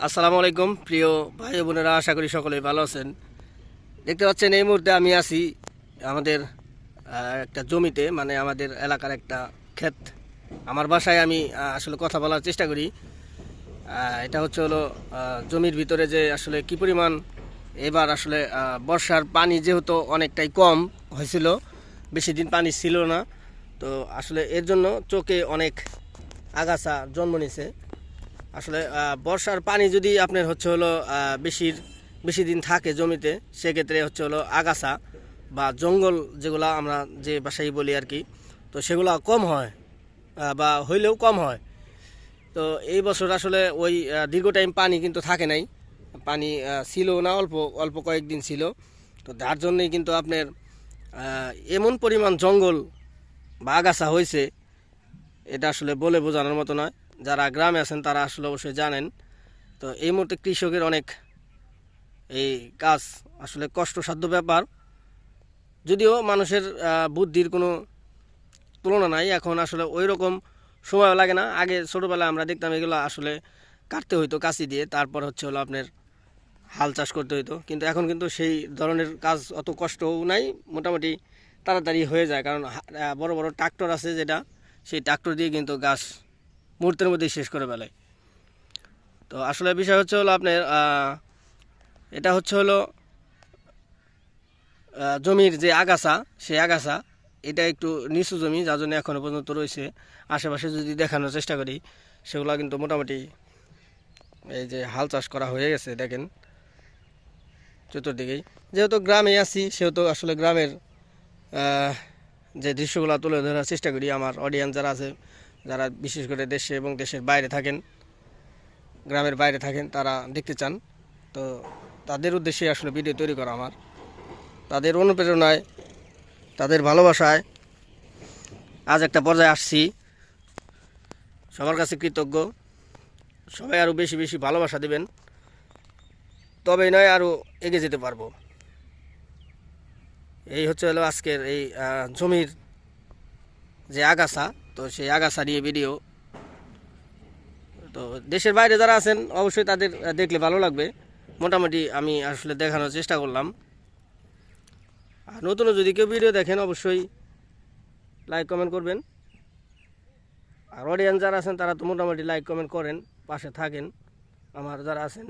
আসসালামু আলাইকুম, প্রিয় ভাই বোনেরা, আশা করি সকলেই ভালো আছেন। দেখতে পাচ্ছেন, এই মুহূর্তে আমি আছি আমাদের একটা জমিতে মানে আমাদের এলাকার একটা ক্ষেত। আমার বাসায় আমি আসলে কথা বলার চেষ্টা করি। এটা হচ্ছে হলো জমির ভিতরে যে আসলে কি পরিমাণ এবার আসলে বর্ষার পানি যেহেতু অনেকটাই কম হয়েছিল, বেশি দিন পানি ছিল না। তো আসলে এর জন্য চোখে অনেক আগাছা জন্ম নিছে। আসলে বর্ষার পানি যদি আপনার হচ্ছে হলো বেশির বেশি দিন থাকে জমিতে, সেক্ষেত্রে হচ্ছে হলো আগাছা বা জঙ্গল যেগুলো আমরা যে বাসায় বলি আর কি, তো সেগুলো কম হয় বা হইলেও কম হয়। তো এই বছর আসলে ওই দীর্ঘ টাইম পানি কিন্তু থাকে নাই। পানি ছিল না, অল্প অল্প কয়েকদিন ছিল। তো তার জন্যই কিন্তু আপনার এমন পরিমাণ জঙ্গল বা আগাছা হয়েছে এটা আসলে বলে বোঝানোর মতো নয়। যারা গ্রামে আছেন, তারা আসলে অবশ্যই জানেন। তো এই মুহূর্তে কৃষকের অনেক এই কাজ আসলে কষ্টসাধ্য ব্যাপার। যদিও মানুষের বুদ্ধির কোনো তুলনা নাই, এখন আসলে ওই রকম সময় লাগে না। আগে ছোটোবেলায় আমরা দেখতাম এগুলো আসলে কাটতে হইতো কাঁচি দিয়ে, তারপর হচ্ছে হলো আপনার হাল চাষ করতে হইতো। কিন্তু এখন কিন্তু সেই ধরনের কাজ অত কষ্টও নাই, মোটামুটি তাড়াতাড়ি হয়ে যায়। কারণ বড় বড় ট্রাক্টর আছে যেটা, সেই ট্রাক্টর দিয়ে কিন্তু গাছ মুহূর্তের মধ্যেই শেষ করে ফেলে। তো আসলে বিষয় হচ্ছে হলো আপনার এটা হচ্ছে হলো জমির যে আগাছা, সেই আগাছা, এটা একটু নিচু জমি, যার জন্য এখনও পর্যন্ত রয়েছে। আশেপাশে যদি দেখানোর চেষ্টা করি, সেগুলো কিন্তু মোটামুটি এই যে হাল চাষ করা হয়ে গেছে, দেখেন চতুর্দিকেই। যেহেতু গ্রামে আছি, সেহেতু আসলে গ্রামের যে দৃশ্যগুলো তুলে ধরার চেষ্টা করি, আমার অডিয়েন্স যারা আছে যারা বিশেষ করে দেশে এবং দেশের বাইরে থাকেন, গ্রামের বাইরে থাকেন, তারা দেখতে চান। তো তাদের উদ্দেশ্যে আসলে ভিডিও তৈরি করা আমার। তাদের অনুপ্রেরণায়, তাদের ভালোবাসায় আজ একটা পর্যায়ে আসছি। সবার কাছে কৃতজ্ঞ। সবাই আরও বেশি বেশি ভালোবাসা দেবেন। তবেই নয় আরও এগিয়ে যেতে পারব। এই হচ্ছে হলো আজকের এই জমির যে আগাছা, তো সেই আগাছা নিয়ে ভিডিও তো দেশের বাইরে যারা আছেন, অবশ্যই তাদের দেখলে ভালো লাগবে। মোটামুটি আমি আসলে দেখানোর চেষ্টা করলাম। আর নতুন যদি কেউ ভিডিও দেখেন, অবশ্যই লাইক কমেন্ট করবেন। আর অডিয়েন্স যারা আছেন, তারা তো মোটামুটি লাইক কমেন্ট করেন, পাশে থাকেন। আমার যারা আছেন,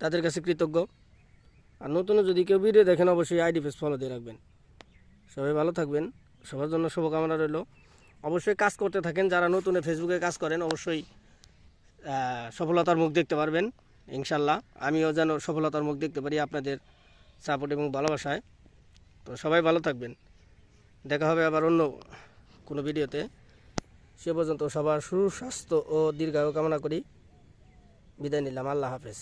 তাদের কাছে কৃতজ্ঞ। আর নতুন যদি কেউ ভিডিও দেখেন, অবশ্যই আইডি পেজ ফলো দিয়ে রাখবেন। সবাই ভালো থাকবেন। সবার জন্য শুভকামনা রইল। অবশ্যই কাজ করতে থাকেন, যারা নতুন ফেসবুকে কাজ করেন, অবশ্যই সফলতার মুখ দেখতে পারবেন ইনশাল্লাহ আমিও যেন সফলতার মুখ দেখতে পারি আপনাদের সাপোর্ট এবং ভালোবাসায়। তো সবাই ভালো থাকবেন। দেখা হবে আবার অন্য কোনো ভিডিওতে। সে পর্যন্ত সবার সুস্বাস্থ্য ও দীর্ঘায়ু কামনা করি। বিদায় নিলাম। আল্লাহ হাফেজ।